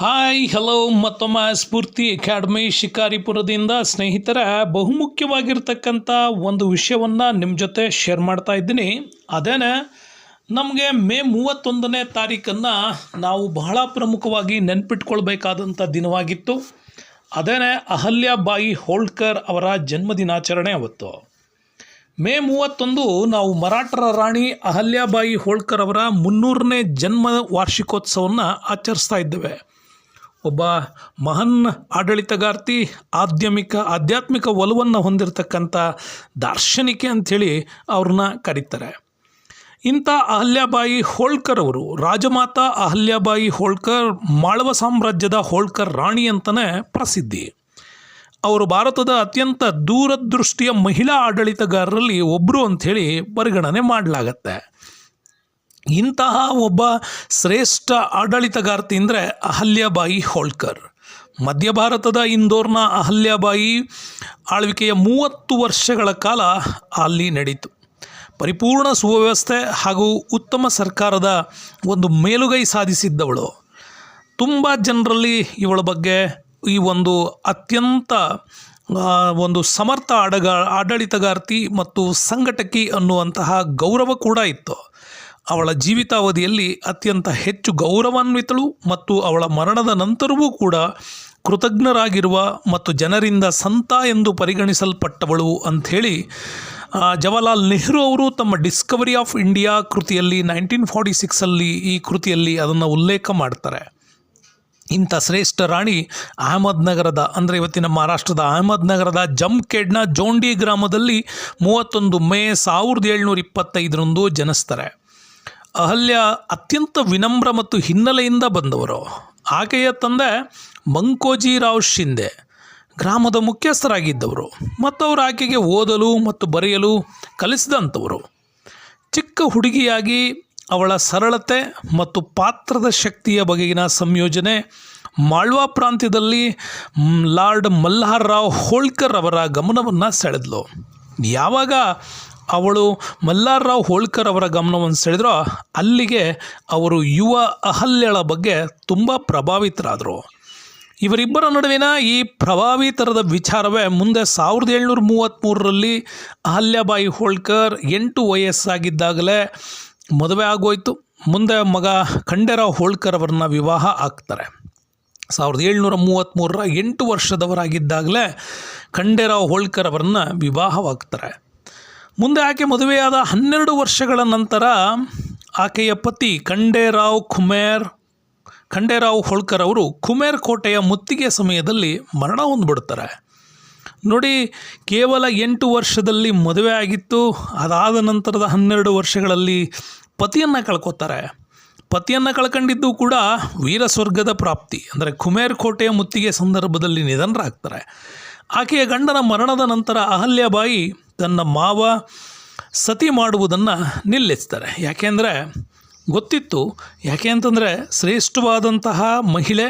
Hi hello ಮತ್ತೊಮ್ಮೆ ಸ್ಫೂರ್ತಿ academy ಶಿಕಾರಿಪುರದಿಂದ ಸ್ನೇಹಿತರ, ಬಹುಮುಖ್ಯವಾಗಿರ್ತಕ್ಕಂಥ ಒಂದು ವಿಷಯವನ್ನು ನಿಮ್ಮ ಜೊತೆ ಶೇರ್ ಮಾಡ್ತಾ ಇದ್ದೀನಿ. ಅದೇನೆ, ನಮಗೆ ಮೇ ಮೂವತ್ತೊಂದನೇ ತಾರೀಕನ್ನು ನಾವು ಬಹಳ ಪ್ರಮುಖವಾಗಿ ನೆನ್ಪಿಟ್ಕೊಳ್ಬೇಕಾದಂಥ ದಿನವಾಗಿತ್ತು. ಅದೇನೆ, ಅಹಲ್ಯಾಬಾಯಿ ಹೋಳ್ಕರ್ ಅವರ ಜನ್ಮದಿನಾಚರಣೆ ಅವತ್ತು. ಮೇ ಮೂವತ್ತೊಂದು ನಾವು ಮರಾಠರ ರಾಣಿ ಅಹಲ್ಯಾಬಾಯಿ ಹೋಳ್ಕರ್ ಅವರ ಮುನ್ನೂರನೇ ಜನ್ಮ ವಾರ್ಷಿಕೋತ್ಸವವನ್ನು ಆಚರಿಸ್ತಾ ಇದ್ದೇವೆ. ಒಬ್ಬ ಮಹಾನ್ ಆಡಳಿತಗಾರ್ತಿ ಆಧ್ಯಾತ್ಮಿಕ ಆಧ್ಯಾತ್ಮಿಕ ಒಲವನ್ನು ಹೊಂದಿರತಕ್ಕಂಥ ದಾರ್ಶನಿಕೆ ಅಂಥೇಳಿ ಅವ್ರನ್ನ ಕರೀತಾರೆ. ಇಂಥ ಅಹಲ್ಯಾಬಾಯಿ ಹೋಳ್ಕರ್ ಅವರು, ರಾಜಮಾತಾ ಅಹಲ್ಯಾಬಾಯಿ ಹೋಳ್ಕರ್, ಮಾಳವ ಸಾಮ್ರಾಜ್ಯದ ಹೋಳ್ಕರ್ ರಾಣಿ ಅಂತಲೇ ಪ್ರಸಿದ್ಧಿ. ಅವರು ಭಾರತದ ಅತ್ಯಂತ ದೂರದೃಷ್ಟಿಯ ಮಹಿಳಾ ಆಡಳಿತಗಾರರಲ್ಲಿ ಒಬ್ಬರು ಅಂಥೇಳಿ ಪರಿಗಣನೆ ಮಾಡಲಾಗತ್ತೆ. ಇಂತಹ ಒಬ್ಬ ಶ್ರೇಷ್ಠ ಆಡಳಿತಗಾರ್ತಿ ಅಂದರೆ ಅಹಲ್ಯಾಬಾಯಿ ಹೋಳ್ಕರ್. ಮಧ್ಯ ಭಾರತದ ಇಂದೋರ್ನ ಅಹಲ್ಯಾಬಾಯಿ ಆಳ್ವಿಕೆಯ ಮೂವತ್ತು ವರ್ಷಗಳ ಕಾಲ ಅಲ್ಲಿ ನಡೀತು. ಪರಿಪೂರ್ಣ ಸುವ್ಯವಸ್ಥೆ ಹಾಗೂ ಉತ್ತಮ ಸರ್ಕಾರದ ಒಂದು ಮೇಲುಗೈ ಸಾಧಿಸಿದ್ದವಳು. ತುಂಬ ಜನರಲ್ಲಿ ಇವಳ ಬಗ್ಗೆ ಈ ಒಂದು ಅತ್ಯಂತ ಒಂದು ಸಮರ್ಥ ಆಡಗ, ಆಡಳಿತಗಾರ್ತಿ ಮತ್ತು ಸಂಘಟಕಿ ಅನ್ನುವಂತಹ ಗೌರವ ಕೂಡ ಇತ್ತು. ಅವಳ ಜೀವಿತಾವಧಿಯಲ್ಲಿ ಅತ್ಯಂತ ಹೆಚ್ಚು ಗೌರವಾನ್ವಿತಳು ಮತ್ತು ಅವಳ ಮರಣದ ನಂತರವೂ ಕೂಡ ಕೃತಜ್ಞರಾಗಿರುವ ಮತ್ತು ಜನರಿಂದ ಸಂತ ಎಂದು ಪರಿಗಣಿಸಲ್ಪಟ್ಟವಳು ಅಂಥೇಳಿ ಜವಾಹರಲಾಲ್ ನೆಹರು ಅವರು ತಮ್ಮ ಡಿಸ್ಕವರಿ ಆಫ್ ಇಂಡಿಯಾ ಕೃತಿಯಲ್ಲಿ ನೈನ್ಟೀನ್ ಫಾರ್ಟಿ ಸಿಕ್ಸಲ್ಲಿ ಈ ಕೃತಿಯಲ್ಲಿ ಅದನ್ನು ಉಲ್ಲೇಖ ಮಾಡ್ತಾರೆ. ಇಂಥ ಶ್ರೇಷ್ಠ ರಾಣಿ ಅಹಮದ್ ನಗರದ, ಅಂದರೆ ಇವತ್ತಿನ ಮಹಾರಾಷ್ಟ್ರದ ಅಹಮದ್ ನಗರದ ಜಮ್ಖೇಡ್ನ ಜೋಂಡಿ ಗ್ರಾಮದಲ್ಲಿ ಮೂವತ್ತೊಂದು ಮೇ ಸಾವಿರದ ಏಳ್ನೂರ ಇಪ್ಪತ್ತೈದರಂದು ಜನಿಸ್ತಾರೆ. ಅಹಲ್ಯ ಅತ್ಯಂತ ವಿನಮ್ರ ಮತ್ತು ಹಿನ್ನೆಲೆಯಿಂದ ಬಂದವರು. ಆಕೆಯ ತಂದೆ ಮಂಕೋಜಿರಾವ್ ಶಿಂದೆ ಗ್ರಾಮದ ಮುಖ್ಯಸ್ಥರಾಗಿದ್ದವರು. ಮತ್ತು ಅವರು ಆಕೆಗೆ ಓದಲು ಮತ್ತು ಬರೆಯಲು ಕಲಿಸಿದಂಥವರು. ಚಿಕ್ಕ ಹುಡುಗಿಯಾಗಿ ಅವಳ ಸರಳತೆ ಮತ್ತು ಪಾತ್ರದ ಶಕ್ತಿಯ ಬಗೆಗಿನ ಸಂಯೋಜನೆ ಮಾಳ್ವಾ ಪ್ರಾಂತ್ಯದಲ್ಲಿ ಲಾರ್ಡ್ ಮಲ್ಲಾರ್ ರಾವ್ ಹೋಳ್ಕರ್ ಅವರ ಗಮನವನ್ನು ಸೆಳೆದ್ಲು. ಯಾವಾಗ ಅವಳು ಮಲ್ಲಾರ್ರಾವ್ ಹೋಳ್ಕರ್ ಅವರ ಗಮನವನ್ನು ಸೆಳೆದ್ರೋ ಅಲ್ಲಿಗೆ ಅವರು ಯುವ ಅಹಲ್ಯಳ ಬಗ್ಗೆ ತುಂಬ ಪ್ರಭಾವಿತರಾದರು. ಇವರಿಬ್ಬರ ನಡುವಿನ ಈ ಪ್ರಭಾವಿತರದ ವಿಚಾರವೇ ಮುಂದೆ ಸಾವಿರದ ಏಳ್ನೂರ ಮೂವತ್ತ್ಮೂರರಲ್ಲಿ ಅಹಲ್ಯಾಬಾಯಿ ಹೋಳ್ಕರ್ ಎಂಟು ವಯಸ್ಸಾಗಿದ್ದಾಗಲೇ ಮದುವೆ ಆಗೋಯ್ತು. ಮುಂದೆ ಮಗ ಖಂಡೇರಾವ್ ಹೋಳ್ಕರ್ ಅವರನ್ನ ವಿವಾಹ ಆಗ್ತಾರೆ. ಸಾವಿರದ ಏಳ್ನೂರ ಮೂವತ್ತ್ಮೂರರ ಎಂಟು ವರ್ಷದವರಾಗಿದ್ದಾಗಲೇ ಖಂಡೇರಾವ್ ಹೋಳ್ಕರ್ ಅವರನ್ನ ವಿವಾಹವಾಗ್ತಾರೆ. ಮುಂದೆ ಆಕೆ ಮದುವೆಯಾದ ಹನ್ನೆರಡು ವರ್ಷಗಳ ನಂತರ ಆಕೆಯ ಪತಿ ಖಂಡೇರಾವ್ ಖುಮೇರ್, ಖಂಡೇರಾವ್ ಹೋಳ್ಕರ್ ಅವರು ಖುಮೇರ್ ಕೋಟೆಯ ಮುತ್ತಿಗೆ ಸಮಯದಲ್ಲಿ ಮರಣ ಹೊಂದ್ಬಿಡ್ತಾರೆ. ನೋಡಿ, ಕೇವಲ ಎಂಟು ವರ್ಷದಲ್ಲಿ ಮದುವೆ ಆಗಿತ್ತು, ಅದಾದ ನಂತರದ ಹನ್ನೆರಡು ವರ್ಷಗಳಲ್ಲಿ ಪತಿಯನ್ನು ಕಳ್ಕೊತಾರೆ. ಪತಿಯನ್ನು ಕಳ್ಕೊಂಡಿದ್ದು ಕೂಡ ವೀರ ಸ್ವರ್ಗದ ಪ್ರಾಪ್ತಿ, ಅಂದರೆ ಖುಮೇರ್ ಕೋಟೆಯ ಮುತ್ತಿಗೆ ಸಂದರ್ಭದಲ್ಲಿ ನಿಧನರಾಗ್ತಾರೆ. ಆಕೆಯ ಗಂಡನ ಮರಣದ ನಂತರ ಅಹಲ್ಯಾಬಾಯಿ ತನ್ನ ಮಾವ ಸತಿ ಮಾಡುವುದನ್ನು ನಿಲ್ಲಿಸ್ತಾರೆ. ಯಾಕೆಂದರೆ ಗೊತ್ತಿತ್ತು, ಯಾಕೆ ಅಂತಂದರೆ ಶ್ರೇಷ್ಠವಾದಂತಹ ಮಹಿಳೆ,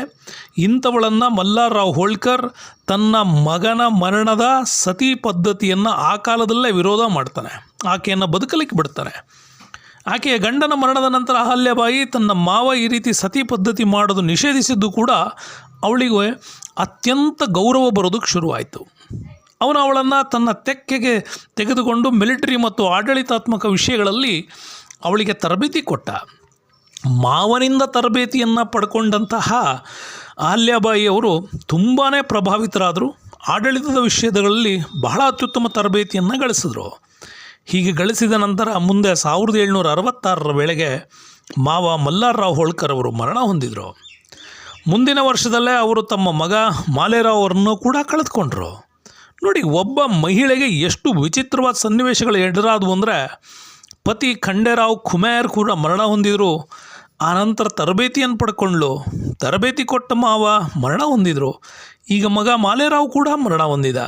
ಇಂಥವಳನ್ನು ಮಲ್ಲಾರಾವ್ ಹೋಳ್ಕರ್ ತನ್ನ ಮಗನ ಮರಣದ ಸತಿ ಪದ್ಧತಿಯನ್ನು ಆ ಕಾಲದಲ್ಲೇ ವಿರೋಧ ಮಾಡ್ತಾನೆ. ಆಕೆಯನ್ನು ಬದುಕಲಿಕ್ಕೆ ಬಿಡ್ತಾರೆ. ಆಕೆಯ ಗಂಡನ ಮರಣದ ನಂತರ ಅಹಲ್ಯಬಾಯಿ ತನ್ನ ಮಾವ ಈ ರೀತಿ ಸತಿ ಪದ್ಧತಿ ಮಾಡೋದು ನಿಷೇಧಿಸಿದ್ದು ಕೂಡ ಅವಳಿಗೆ ಅತ್ಯಂತ ಗೌರವ ಬರೋದಕ್ಕೆ ಶುರುವಾಯಿತು. ಅವನು ಅವಳನ್ನು ತನ್ನ ತೆಕ್ಕೆಗೆ ತೆಗೆದುಕೊಂಡು ಮಿಲಿಟರಿ ಮತ್ತು ಆಡಳಿತಾತ್ಮಕ ವಿಷಯಗಳಲ್ಲಿ ಅವಳಿಗೆ ತರಬೇತಿ ಕೊಟ್ಟ. ಮಾವನಿಂದ ತರಬೇತಿಯನ್ನು ಪಡ್ಕೊಂಡಂತಹ ಅವರು ತುಂಬಾ ಪ್ರಭಾವಿತರಾದರು. ಆಡಳಿತದ ವಿಷಯಗಳಲ್ಲಿ ಬಹಳ ಅತ್ಯುತ್ತಮ ತರಬೇತಿಯನ್ನು ಗಳಿಸಿದರು. ಹೀಗೆ ಗಳಿಸಿದ ನಂತರ ಮುಂದೆ ಸಾವಿರದ ಏಳ್ನೂರ ಅರವತ್ತಾರರ ವೇಳೆಗೆ ಮಾವ ಮಲ್ಲಾರ್ರಾವ್ ಹೋಳ್ಕರ್ ಅವರು ಮರಣ ಹೊಂದಿದರು. ಮುಂದಿನ ವರ್ಷದಲ್ಲೇ ಅವರು ತಮ್ಮ ಮಗ ಮಾಲೇರಾವ್ ಅವರನ್ನು ಕೂಡ ಕಳೆದುಕೊಂಡ್ರು. ನೋಡಿ, ಒಬ್ಬ ಮಹಿಳೆಗೆ ಎಷ್ಟು ವಿಚಿತ್ರವಾದ ಸನ್ನಿವೇಶಗಳು ಎದುರಾದವು ಅಂದರೆ ಪತಿ ಖಂಡೇರಾವ್ ಖುಮೇರ್ ಕೂಡ ಮರಣ ಹೊಂದಿದ್ರು, ಆನಂತರ ತರಬೇತಿಯನ್ನು ಪಡ್ಕೊಂಡ್ಲು. ತರಬೇತಿ ಕೊಟ್ಟ ಮಾವ ಮರಣ ಹೊಂದಿದ್ರು, ಈಗ ಮಗ ಮಾಲೇರಾವ್ ಕೂಡ ಮರಣ ಹೊಂದಿದ.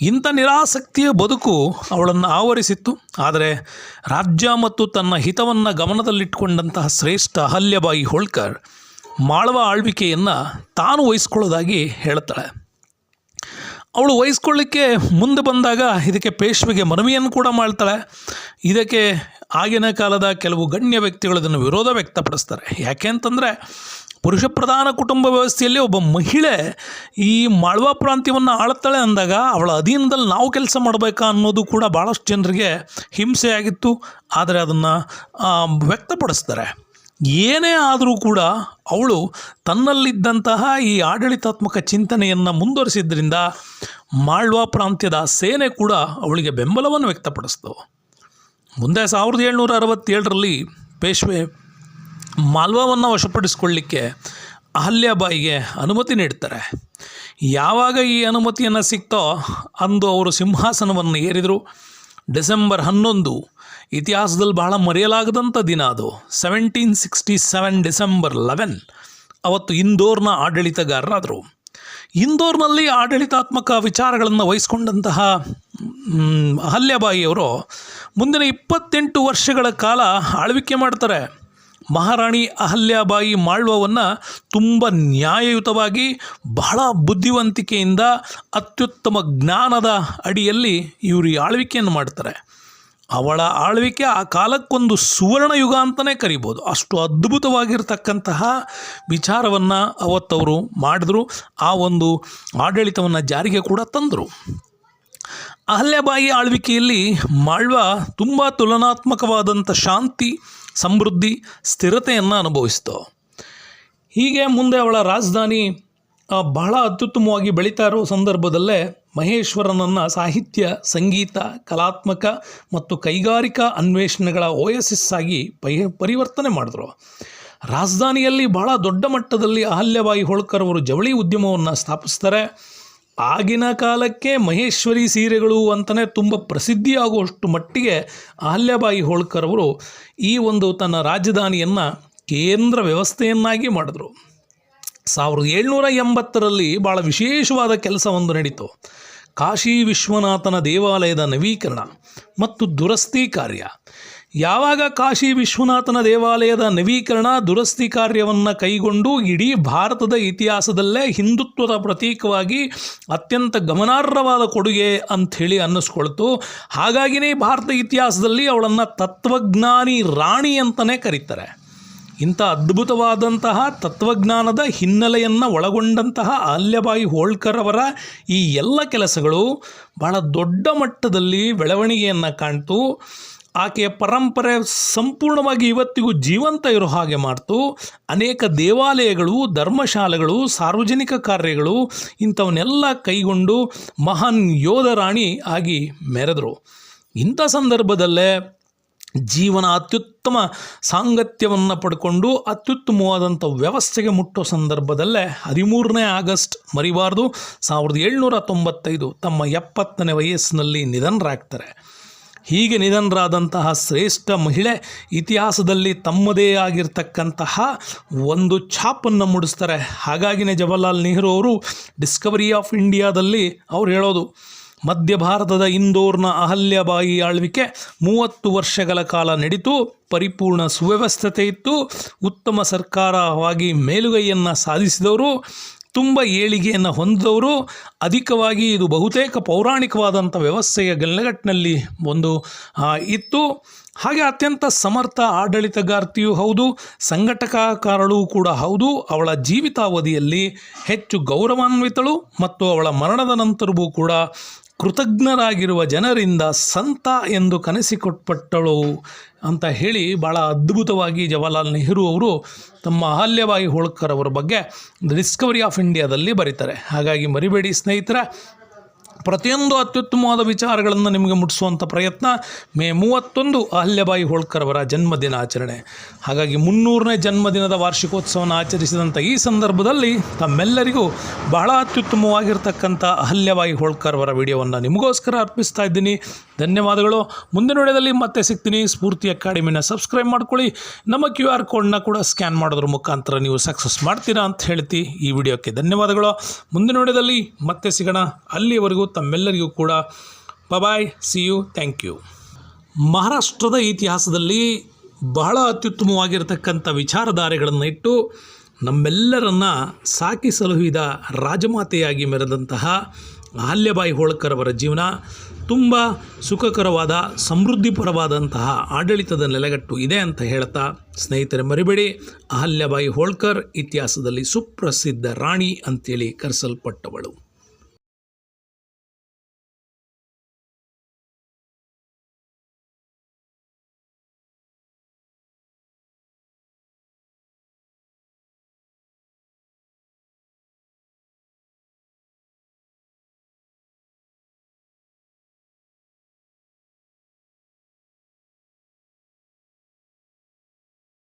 ಇಂಥ ನಿರಾಸಕ್ತಿಯ ಬದುಕು ಅವಳನ್ನು ಆವರಿಸಿತ್ತು. ಆದರೆ ರಾಜ್ಯ ಮತ್ತು ತನ್ನ ಹಿತವನ್ನು ಗಮನದಲ್ಲಿಟ್ಟುಕೊಂಡಂತಹ ಶ್ರೇಷ್ಠ ಅಹಲ್ಯಬಾಯಿ ಹೋಳ್ಕರ್ ಮಾಳವ ಆಳ್ವಿಕೆಯನ್ನು ತಾನು ವಹಿಸ್ಕೊಳ್ಳೋದಾಗಿ ಹೇಳ್ತಾಳೆ. ಅವಳು ವಹಿಸ್ಕೊಳ್ಳಿಕ್ಕೆ ಮುಂದೆ ಬಂದಾಗ ಇದಕ್ಕೆ ಪೇಶ್ವೆಗೆ ಮನವಿಯನ್ನು ಕೂಡ ಮಾಡ್ತಾಳೆ. ಇದಕ್ಕೆ ಆಗಿನ ಕಾಲದ ಕೆಲವು ಗಣ್ಯ ವ್ಯಕ್ತಿಗಳು ಇದನ್ನು ವಿರೋಧ ವ್ಯಕ್ತಪಡಿಸ್ತಾರೆ. ಯಾಕೆ ಅಂತಂದರೆ ಪುರುಷ ಪ್ರಧಾನ ಕುಟುಂಬ ವ್ಯವಸ್ಥೆಯಲ್ಲಿ ಒಬ್ಬ ಮಹಿಳೆ ಈ ಮಾಳ್ವಾ ಪ್ರಾಂತ್ಯವನ್ನು ಆಳ್ತಾಳೆ ಅಂದಾಗ ಅವಳ ಅಧೀನದಲ್ಲಿ ನಾವು ಕೆಲಸ ಮಾಡಬೇಕಾ ಅನ್ನೋದು ಕೂಡ ಭಾಳಷ್ಟು ಜನರಿಗೆ ಹಿಂಸೆಯಾಗಿತ್ತು. ಆದರೆ ಅದನ್ನು ವ್ಯಕ್ತಪಡಿಸ್ತಾರೆ. ಏನೇ ಆದರೂ ಕೂಡ ಅವಳು ತನ್ನಲ್ಲಿದ್ದಂತಹ ಈ ಆಡಳಿತಾತ್ಮಕ ಚಿಂತನೆಯನ್ನು ಮುಂದುವರಿಸಿದ್ರಿಂದ ಮಾಳ್ವಾ ಪ್ರಾಂತ್ಯದ ಸೇನೆ ಕೂಡ ಅವಳಿಗೆ ಬೆಂಬಲವನ್ನು ವ್ಯಕ್ತಪಡಿಸ್ತು. ಮುಂದೆ ಸಾವಿರದ ಏಳ್ನೂರ ಅರವತ್ತೇಳರಲ್ಲಿ ಪೇಶ್ವೆ ಮಾಲ್ವಾವನ್ನು ವಶಪಡಿಸಿಕೊಳ್ಳಿಕ್ಕೆ ಅಹಲ್ಯಾಬಾಯಿಗೆ ಅನುಮತಿ ನೀಡ್ತಾರೆ. ಯಾವಾಗ ಈ ಅನುಮತಿಯನ್ನು ಸಿಕ್ತೋ ಅಂದು ಅವರು ಸಿಂಹಾಸನವನ್ನು ಏರಿದರು. ಡಿಸೆಂಬರ್ ಹನ್ನೊಂದು ಇತಿಹಾಸದಲ್ಲಿ ಬಹಳ ಮರೆಯಲಾಗದಂಥ ದಿನ ಅದು. Seventeen sixty seven December eleven ಅವತ್ತು ಇಂದೋರ್ನ ಆಡಳಿತಗಾರರಾದರು. ಇಂದೋರ್ನಲ್ಲಿ ಆಡಳಿತಾತ್ಮಕ ವಿಚಾರಗಳನ್ನು ವಹಿಸ್ಕೊಂಡಂತಹ ಅಹಲ್ಯಬಾಯಿಯವರು ಮುಂದಿನ ಇಪ್ಪತ್ತೆಂಟು ವರ್ಷಗಳ ಕಾಲ ಆಳ್ವಿಕೆ ಮಾಡ್ತಾರೆ. ಮಹಾರಾಣಿ ಅಹಲ್ಯಾಬಾಯಿ ಮಾಳ್ವವನ್ನು ತುಂಬ ನ್ಯಾಯಯುತವಾಗಿ, ಬಹಳ ಬುದ್ಧಿವಂತಿಕೆಯಿಂದ ಅತ್ಯುತ್ತಮ ಜ್ಞಾನದ ಅಡಿಯಲ್ಲಿ ಇವರು ಆಳ್ವಿಕೆಯನ್ನು ಮಾಡ್ತಾರೆ. ಅವಳ ಆಳ್ವಿಕೆ ಆ ಕಾಲಕ್ಕೊಂದು ಸುವರ್ಣ ಯುಗ ಅಂತಲೇ ಕರಿಬೋದು. ಅಷ್ಟು ಅದ್ಭುತವಾಗಿರ್ತಕ್ಕಂತಹ ವಿಚಾರವನ್ನು ಅವತ್ತವರು ಮಾಡಿದ್ರು. ಆ ಒಂದು ಆಡಳಿತವನ್ನು ಜಾರಿಗೆ ಕೂಡ ತಂದರು. ಅಹಲ್ಯಬಾಯಿ ಆಳ್ವಿಕೆಯಲ್ಲಿ ಮಾಳ್ವ ತುಂಬ ತುಲನಾತ್ಮಕವಾದಂಥ ಶಾಂತಿ, ಸಮೃದ್ಧಿ, ಸ್ಥಿರತೆಯನ್ನು ಅನುಭವಿಸ್ತು. ಹೀಗೆ ಮುಂದೆ ಅವಳ ರಾಜಧಾನಿ ಬಹಳ ಅತ್ಯುತ್ತಮವಾಗಿ ಬೆಳೀತಾ ಇರೋ ಸಂದರ್ಭದಲ್ಲೇ ಮಹೇಶ್ವರನನ್ನು ಸಾಹಿತ್ಯ, ಸಂಗೀತ, ಕಲಾತ್ಮಕ ಮತ್ತು ಕೈಗಾರಿಕಾ ಅನ್ವೇಷಣೆಗಳ ಓಯಸಿಸ್ ಆಗಿ ಪರಿವರ್ತನೆ ಮಾಡಿದ್ರು. ರಾಜಧಾನಿಯಲ್ಲಿ ಬಹಳ ದೊಡ್ಡ ಮಟ್ಟದಲ್ಲಿ ಅಹಲ್ಯಬಾಯಿ ಹೋಳ್ಕರ್ ಅವರು ಜವಳಿ ಉದ್ಯಮವನ್ನು ಸ್ಥಾಪಿಸ್ತಾರೆ. ಆಗಿನ ಕಾಲಕ್ಕೆ ಮಹೇಶ್ವರಿ ಸೀರೆಗಳು ಅಂತಲೇ ತುಂಬ ಪ್ರಸಿದ್ಧಿಯಾಗುವಷ್ಟು ಮಟ್ಟಿಗೆ ಅಹಲ್ಯಬಾಯಿ ಹೋಳ್ಕರ್ ಅವರು ಈ ಒಂದು ತನ್ನ ರಾಜಧಾನಿಯನ್ನು ಕೇಂದ್ರ ವ್ಯವಸ್ಥೆಯನ್ನಾಗಿ ಮಾಡಿದ್ರು. ಸಾವಿರದ ಏಳ್ನೂರ ಎಂಬತ್ತರಲ್ಲಿ ಭಾಳ ವಿಶೇಷವಾದ ಕೆಲಸವೊಂದು ನಡೀತು. ಕಾಶಿ ವಿಶ್ವನಾಥನ ದೇವಾಲಯದ ನವೀಕರಣ ಮತ್ತು ದುರಸ್ತಿ ಕಾರ್ಯ. ಯಾವಾಗ ಕಾಶಿ ವಿಶ್ವನಾಥನ ದೇವಾಲಯದ ನವೀಕರಣ, ದುರಸ್ತಿ ಕಾರ್ಯವನ್ನು ಕೈಗೊಂಡು ಇಡೀ ಭಾರತದ ಇತಿಹಾಸದಲ್ಲೇ ಹಿಂದುತ್ವದ ಪ್ರತೀಕವಾಗಿ ಅತ್ಯಂತ ಗಮನಾರ್ಹವಾದ ಕೊಡುಗೆ ಅಂಥೇಳಿ ಅನ್ನಿಸ್ಕೊಳ್ತು. ಹಾಗಾಗಿನೇ ಭಾರತ ಇತಿಹಾಸದಲ್ಲಿ ಅವಳನ್ನು ತತ್ವಜ್ಞಾನಿ ರಾಣಿ ಅಂತಲೇ ಕರೀತಾರೆ. ಇಂಥ ಅದ್ಭುತವಾದಂತಹ ತತ್ವಜ್ಞಾನದ ಹಿನ್ನೆಲೆಯನ್ನು ಒಳಗೊಂಡಂತಹ ಆಲ್ಯಬಾಯಿ ಹೋಳ್ಕರ್ ಅವರ ಈ ಎಲ್ಲ ಕೆಲಸಗಳು ಬಹಳ ದೊಡ್ಡ ಮಟ್ಟದಲ್ಲಿ ಬೆಳವಣಿಗೆಯನ್ನು ಕಾಣ್ತು. ಆಕೆಯ ಪರಂಪರೆ ಸಂಪೂರ್ಣವಾಗಿ ಇವತ್ತಿಗೂ ಜೀವಂತ ಇರೋ ಹಾಗೆ ಮಾಡ್ತು. ಅನೇಕ ದೇವಾಲಯಗಳು, ಧರ್ಮಶಾಲೆಗಳು, ಸಾರ್ವಜನಿಕ ಕಾರ್ಯಗಳು ಇಂಥವನ್ನೆಲ್ಲ ಕೈಗೊಂಡು ಮಹಾನ್ ಯೋಧ ರಾಣಿ ಆಗಿ ಮೆರೆದರು. ಇಂಥ ಸಂದರ್ಭದಲ್ಲೇ ಜೀವನ ಅತ್ಯುತ್ತಮ ಸಾಂಗತ್ಯವನ್ನು ಪಡ್ಕೊಂಡು ಅತ್ಯುತ್ತಮವಾದಂಥ ವ್ಯವಸ್ಥೆಗೆ ಮುಟ್ಟೋ ಸಂದರ್ಭದಲ್ಲೇ ಹದಿಮೂರನೇ ಆಗಸ್ಟ್ ಮರಿಬಾರ್ದು. ಸಾವಿರದ ಏಳ್ನೂರ ತೊಂಬತ್ತೈದು ತಮ್ಮ ಎಪ್ಪತ್ತನೇ ವಯಸ್ಸಿನಲ್ಲಿ ನಿಧನರಾಗ್ತಾರೆ. ಹೀಗೆ ನಿಧನರಾದಂತಹ ಶ್ರೇಷ್ಠ ಮಹಿಳೆ ಇತಿಹಾಸದಲ್ಲಿ ತಮ್ಮದೇ ಆಗಿರ್ತಕ್ಕಂತಹ ಒಂದು ಛಾಪನ್ನು ಮೂಡಿಸ್ತಾರೆ. ಹಾಗಾಗಿನೇ ಜವಾಹರ್ಲಾಲ್ ನೆಹರು ಅವರು ಡಿಸ್ಕವರಿ ಆಫ್ ಇಂಡಿಯಾದಲ್ಲಿ ಅವ್ರು ಹೇಳೋದು ಮಧ್ಯ ಭಾರತದ ಇಂದೋರ್ನ ಅಹಲ್ಯಬಾಯಿ ಆಳ್ವಿಕೆ ಮೂವತ್ತು ವರ್ಷಗಳ ಕಾಲ ನಡೀತು. ಪರಿಪೂರ್ಣ ಸುವ್ಯವಸ್ಥತೆ ಇತ್ತು. ಉತ್ತಮ ಸರ್ಕಾರವಾಗಿ ಮೇಲುಗೈಯನ್ನು ಸಾಧಿಸಿದವರು, ತುಂಬ ಏಳಿಗೆಯನ್ನು ಹೊಂದಿದವರು. ಅಧಿಕವಾಗಿ ಇದು ಬಹುತೇಕ ಪೌರಾಣಿಕವಾದಂಥ ವ್ಯವಸ್ಥೆಯ ಗಲ್ಲಗಟ್ಟಿನಲ್ಲಿ ಒಂದು ಇತ್ತು. ಹಾಗೆ ಅತ್ಯಂತ ಸಮರ್ಥ ಆಡಳಿತಗಾರ್ತಿಯೂ ಹೌದು, ಸಂಘಟಕಕಾರಳು ಕೂಡ ಹೌದು. ಅವಳ ಜೀವಿತಾವಧಿಯಲ್ಲಿ ಹೆಚ್ಚು ಗೌರವಾನ್ವಿತಳು ಮತ್ತು ಅವಳ ಮರಣದ ನಂತರವೂ ಕೂಡ ಕೃತಜ್ಞರಾಗಿರುವ ಜನರಿಂದ ಸಂತ ಎಂದು ಕನಸಿಕೊಟ್ಪಟ್ಟಳು ಅಂತ ಹೇಳಿ ಭಾಳ ಅದ್ಭುತವಾಗಿ ಜವಾಹರ್ಲಾಲ್ ನೆಹರು ಅವರು ತಮ್ಮ ಅಹಲ್ಯಬಾಯಿ ಹೋಳ್ಕರ್ ಅವರ ಬಗ್ಗೆ ಡಿಸ್ಕವರಿ ಆಫ್ ಇಂಡಿಯಾದಲ್ಲಿ ಬರೀತಾರೆ. ಹಾಗಾಗಿ ಮರಿಬೇಡಿ ಸ್ನೇಹಿತರೆ ಪ್ರತಿಯೊಂದು ಅತ್ಯುತ್ತಮವಾದ ವಿಚಾರಗಳನ್ನು ನಿಮಗೆ ಮುಟ್ಟಿಸುವಂಥ ಪ್ರಯತ್ನ ಮೇ ಮೂವತ್ತೊಂದು ಅಹಲ್ಯಬಾಯಿ ಹೋಳ್ಕರ್ ಅವರ ಜನ್ಮದಿನ ಆಚರಣೆ. ಹಾಗಾಗಿ ಮುನ್ನೂರನೇ ಜನ್ಮದಿನದ ವಾರ್ಷಿಕೋತ್ಸವನ ಆಚರಿಸಿದಂಥ ಈ ಸಂದರ್ಭದಲ್ಲಿ ತಮ್ಮೆಲ್ಲರಿಗೂ ಬಹಳ ಅತ್ಯುತ್ತಮವಾಗಿರ್ತಕ್ಕಂಥ ಅಹಲ್ಯಬಾಯಿ ಹೋಳ್ಕರ್ ಅವರ ವಿಡಿಯೋವನ್ನು ನಿಮಗೋಸ್ಕರ ಅರ್ಪಿಸ್ತಾ ಇದ್ದೀನಿ. ಧನ್ಯವಾದಗಳು. ಮುಂದಿನ ವಿಡಿಯೋದಲ್ಲಿ ಮತ್ತೆ ಸಿಗ್ತೀನಿ. ಸ್ಫೂರ್ತಿ ಅಕಾಡೆಮಿನ ಸಬ್ಸ್ಕ್ರೈಬ್ ಮಾಡ್ಕೊಳ್ಳಿ. ನಮ್ಮ ಕ್ಯೂ ಆರ್ ಕೋಡ್ನ ಕೂಡ ಸ್ಕ್ಯಾನ್ ಮಾಡೋದ್ರ ಮುಖಾಂತರ ನೀವು ಸಕ್ಸಸ್ ಮಾಡ್ತೀರಾ ಅಂತ ಹೇಳ್ತಿ ಈ ವಿಡಿಯೋಕ್ಕೆ. ಧನ್ಯವಾದಗಳು. ಮುಂದಿನ ವಿಡಿಯೋದಲ್ಲಿ ಮತ್ತೆ ಸಿಗೋಣ. ಅಲ್ಲಿವರೆಗೂ ತಮ್ಮೆಲ್ಲರಿಗೂ ಕೂಡ bye see you thank you ಮಹಾರಾಷ್ಟ್ರದ ಇತಿಹಾಸದಲ್ಲಿ ಬಹಳ ಅತ್ಯುತ್ತಮವಾಗಿರತಕ್ಕಂಥ ವಿಚಾರಧಾರೆಗಳನ್ನು ಇಟ್ಟು ನಮ್ಮೆಲ್ಲರನ್ನ ಸಾಕಿ ಸಲುಹಿದ ರಾಜಮಾತೆಯಾಗಿ ಮೆರೆದಂತಹ ಅಹಲ್ಯಬಾಯಿ ಹೋಳ್ಕರ್ ಅವರ ಜೀವನ ತುಂಬ ಸುಖಕರವಾದ, ಸಮೃದ್ಧಿಪರವಾದಂತಹ ಆಡಳಿತದ ನೆಲೆಗಟ್ಟು ಇದೆ ಅಂತ ಹೇಳ್ತಾ ಸ್ನೇಹಿತರೆ ಮರಿಬೇಡಿ. ಅಹಲ್ಯಬಾಯಿ ಹೋಳ್ಕರ್ ಇತಿಹಾಸದಲ್ಲಿ ಸುಪ್ರಸಿದ್ಧ ರಾಣಿ ಅಂತೇಳಿ ಕರೆಸಲ್ಪಟ್ಟವಳು.